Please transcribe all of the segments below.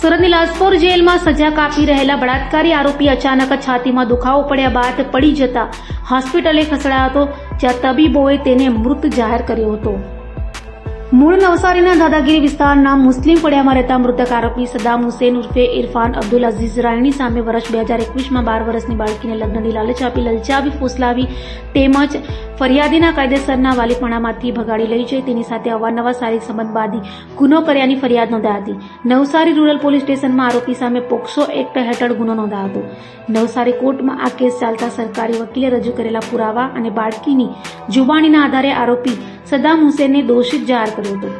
સુરતની લાજપોર જેલમાં સજા કાપી રહેલા બળાત્કારી આરોપી અચાનક છાતીમાં દુખાવો પડ્યા બાદ પડી જતા હોસ્પિટલે ખસેડાયો હતો, જ્યાં તબીબોએ તેને મૃત જાહેર કર્યો હતો. મૂળ નવસારીના દાદાગીરી વિસ્તારના મુસ્લિમ ફળિયામાં રહેતા મૃતક આરોપી સદામ હુસેન ઉર્ફે ઇરફાન અબ્દુલ અઝીઝ રાયણી સામે વર્ષ બે હજાર એકવીસમાં બાર વર્ષની બાળકીને લગ્નની લાલચ આપી, લલચાવી, ફોસલાવી તેમજ ફરિયાદીના કાયદેસરના વાલીપણામાંથી ભગાડી લઈ જઈ. તેની સાથે અવારનવાર શારીરિક સંબંધ બાંધી ગુનો કર્યાની ફરિયાદ નોંધાઈ હતી. નવસારી રૂરલ પોલીસ સ્ટેશનમાં આરોપી સામે પોક્સો એક્ટ હેઠળ ગુનો નોંધાયો હતો. નવસારી કોર્ટમાં આ કેસ ચાલતા સરકારી વકીલે રજૂ કરેલા પુરાવા અને બાળકીની જુબાણીના આધારે આરોપી સદામ હુસેનને દોષિત જાહેર કર્યો હતો.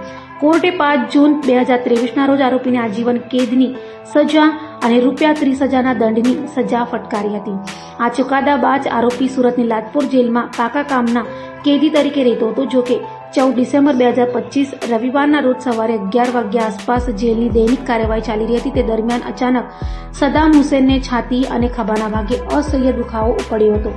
કોર્ટે પાંચ જૂન બે હજાર ત્રેવીસના રોજ આરોપીને આજીવન કેદની સજા અને રૂપિયા ત્રીસ હજારના દંડની સજા ફટકારી હતી. આ ચુકાદા બાદ આરોપી સુરતની લાજપોર જેલમાં પાકા કામના કેદી તરીકે રહેતો હતો, જો કે ચૌદ ડિસેમ્બર બે હજાર પચીસ રવિવારના રોજ સવારે અગિયાર વાગ્યા આસપાસ જેલની દૈનિક કાર્યવાહી ચાલી રહી હતી. તે દરમિયાન અચાનક સદામ હુસેનને છાતી અને ખભાના ભાગે અસહ્ય દુખાવો ઉપડ્યો હતો.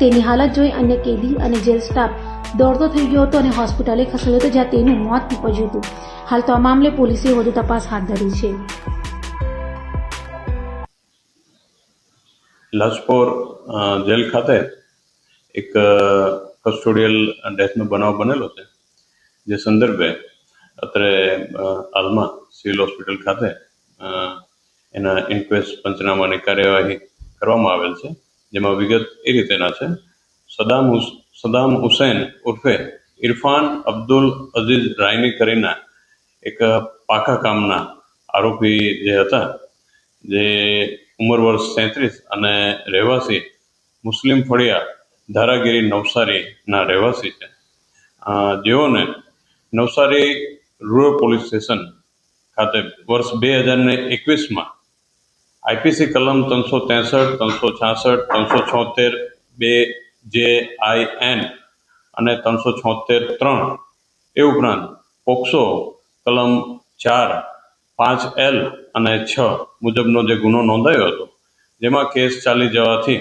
તેની હાલત જોઈ અન્ય કેદી અને જેલ સ્ટાફ દોડતો થઈ ગયો હતો અને હોસ્પિટલે ખસેડ્યો હતો જ્યાં તેનું મોત નીપજ્યું હતું. હાલ તો આ મામલે પોલીસે વધુ તપાસ હાથ ધરી છે. લાજપોર જેલ ખાતે એક કસ્ટોડિયલ ડેથનો બનાવ બનેલો છે, જે સંદર્ભે અત્રે હાલમાં સિવિલ હોસ્પિટલ ખાતે એના ઇન્ક્વેસ્ટ પંચનામાની કાર્યવાહી કરવામાં આવેલ છે, જેમાં વિગત એ રીતેના છે. સદામ સદામ હુસૈન ઉર્ફે ઇરફાન અબ્દુલ અઝીઝ રાયની કરીને એક પાકા કામના આરોપી જે હતા, જે ઉંમર વર્ષ તેત્રીસ અને રહેવાસી મુસ્લિમ ફળિયા ધારાગીરી નવસારીના રહેવાસી છે. જેઓને નવસારી રૂરલ પોલીસ સ્ટેશન ખાતે વર્ષ બે હજાર ને એકવીસમાં આઈપીસી કલમ ત્રણસો ત્રેસઠ, ત્રણસો છાસઠ, ત્રણસો છોતેર બે જે આઈ એન અને ત્રણસો છોતેર ત્રણ. એ ઉપરાંત પોક્સો, કલમ ચાર, પાંચ એલ અને છ મુજબનો જે ગુનો નોંધાયો હતો, જેમાં કેસ ચાલી જવાથી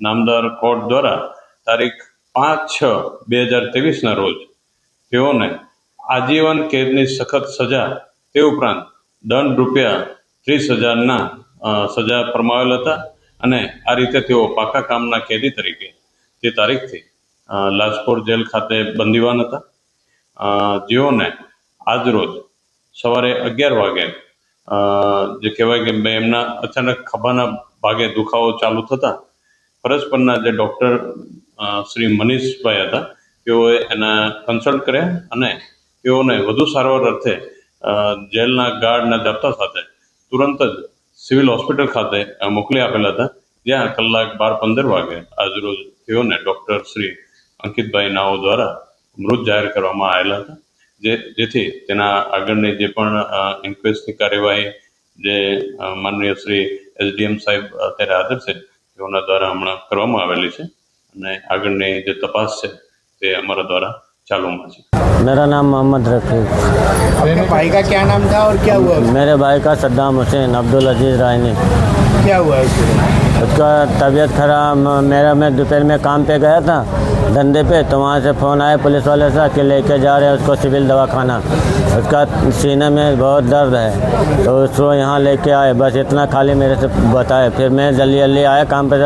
નામદાર કોર્ટ દ્વારા તારીખ પાંચ છ બે હજાર ત્રેવીસના રોજ તેઓને આજીવન કેદની સખત સજા, તે ઉપરાંત દંડ રૂપિયા ત્રીસ હજારના સજા ફરમાવેલ હતા અને આ રીતે તેઓ પાકા કામના કેદી તરીકે તે તારીખથી લાજપોર જેલ ખાતે બંદીવાન હતા. જેઓને આજરોજ સવારે અગિયાર વાગે જે કહેવાય કે એમના અચાનક ખભાના ભાગે દુખાવો ચાલુ થતા ફરજ પરના જે ડૉક્ટર શ્રી મનીષભાઈ હતા, તેઓએ એના કન્સલ્ટ કર્યા અને તેઓને વધુ સારવાર અર્થે જેલના ગાર્ડના દફતર સાથે તુરંત જ સિવિલ હોસ્પિટલ ખાતે મોકલી આપેલા હતા. જ્યાં કલાક બાર પંદર વાગે આજરોજ તેઓને ડૉક્ટર શ્રી અંકિતભાઈ નાઓ દ્વારા મૃત જાહેર કરવામાં આવેલા હતા. જે, જેથી તેના આગળની જે પણ ઇન્ક્વેસ્ટની કાર્યવાહી જે માનનીય શ્રી એસડીએમ સાહેબ અત્યારે હાજર છે, તેઓના દ્વારા હમણાં કરવામાં આવેલી છે અને આગળની જે તપાસ છે તે અમારા દ્વારા चालूमा से मेरा नाम मोहम्मद रफी आपके भाई का क्या नाम था और क्या हुआ? मेरे भाई का सद्दाम हुसैन अब्दुल अज़ीज़ रायनी। क्या हुआ उसका तबीयत खराब मेरा मैं दोपहर में काम पे गया था। धंधे पे तो वहाँ से फ़ोन आया पुलिस वाले से कि लेके जा रहे हैं उसको सिविल दवाखाना। उसका सीने में बहुत दर्द है तो उसको यहाँ लेके आए। बस इतना खाली मेरे से बताए। फिर मैं जल्दी जल्दी आया काम पे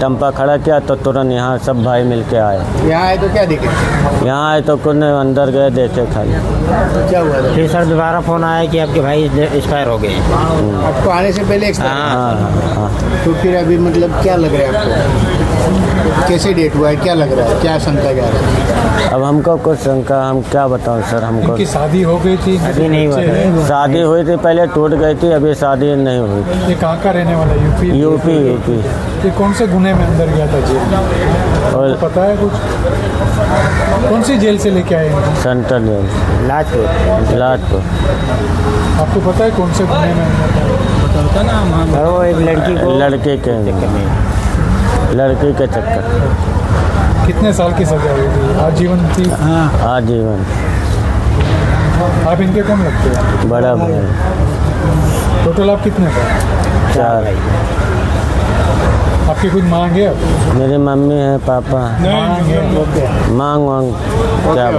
टम्पा खड़ा किया तो तुरंत यहाँ सब भाई मिल के आए। यहाँ आए तो क्या दिखे? यहाँ आए तो कुछ अंदर गए देखे खाली। क्या हुआ फिर सर दोबारा फ़ोन आया कि आपके भाई एक्सपायर हो गए। आपको आने से पहले एक्सपायर हाँ। हाँ तो फिर अभी मतलब क्या लग रहा है आपको? कैसे डेट हुआ है? क्या लग रहा है? क्या शंका जा रहा? है अब हमको कुछ शंका हम क्या बताऊँ सर हमको? की शादी हो गई थी अभी नहीं हुआ शादी हुई थी पहले टूट गई थी अभी शादी नहीं हुई। ये कहाँ का रहने वाला यूपी? UP UP. ये कौन से गुने में अंदर गया था जेल? और पता है कुछ? कौन सी जेल से लेके आए सेंट्रल जेल। लाजपुर लाजपुर आपको पता है कौन से गुने में अंदर था? वो एक लड़की को। लड़के के। लड़के के चक्कर। कितने साल की सजा हुई थी? आजीवन थी आजीवन। आप इनके कौन लगते हैं? बड़ा भाई। टोटल आप कितने थे? चार। आपकी कुछ मांग है मेरी मम्मी है पापा। मांग मांग वांग क्या